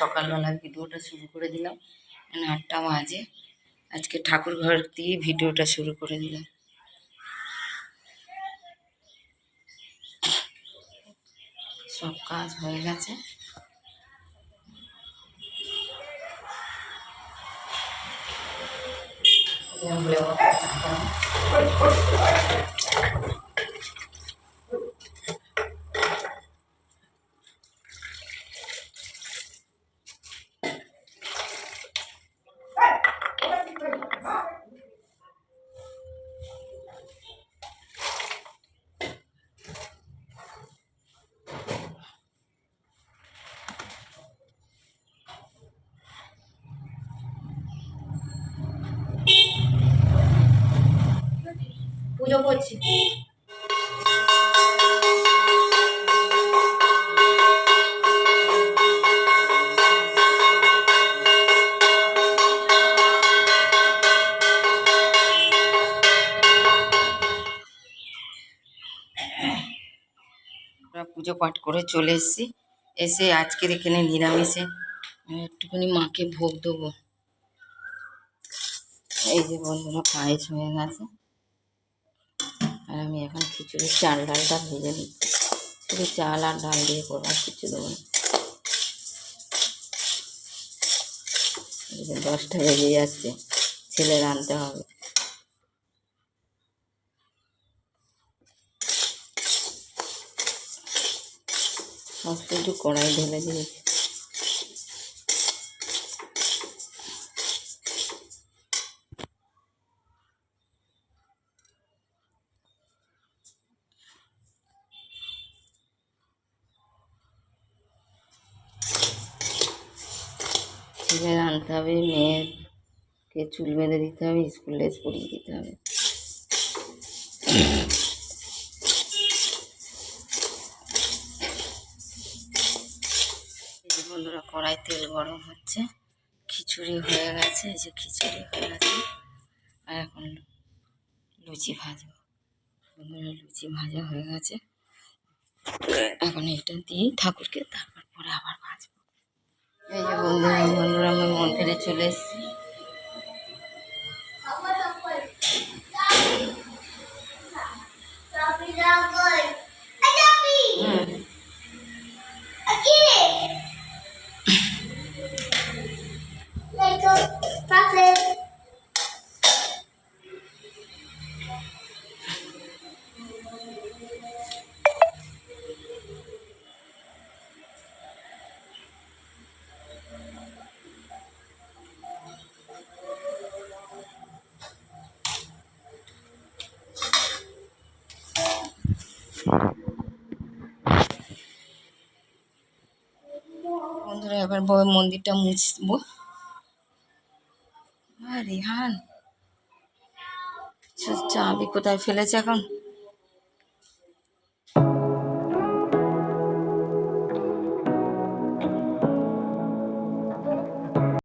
সকালবেলা ভিডিওটা শুরু করে দিলাম। মানে আটটা বাজে। আজকে ঠাকুর ঘর দিয়ে ভিডিওটা শুরু করে দিলাম। সব কাজ হয়ে গেছে। পুজো করছি আমরা পুজো পাঠ করে চলে এসেছি। এসে আজকের এখানে নিরামিষে একটুখানি মাকে ভোগ দেবো। এই যে বন্ধুরা, পায়েস হয়ে গেছে। আর আমি এখন খিচুড়ি চাল ডালটা ভেজে নিচ্ছি। চাল আর ডাল দিয়ে করব, আর কিছু দেবো না। দশটা বেজে যাচ্ছে ছেলে রাঁধতে হবে। সমস্ত একটু কড়াই ঢেলে দিয়েছি। ছেলে আনতে হবে, মেয়েকে চুল বেঁধে দিতে হবে, স্কুল ড্রেস পরিয়ে দিতে হবে। বন্ধুরা, কড়াই তেল গরম হচ্ছে, খিচুড়ি হয়ে গেছে, এই যে খিচুড়ি হয়ে গেছে। আর এখন লুচি ভাজবো। বন্ধুরা, লুচি ভাজা হয়ে গেছে। এখন এটা দিয়েই ঠাকুরকে তারপর পরে আবার ভাজবো। বন্ধুরা বন্ধুরা আমি মন্দিরে চলে এসেছি। এবার মন্দিরটা মুছবো। আর রিহান চাবি কোথায় ফেলেছে এখন?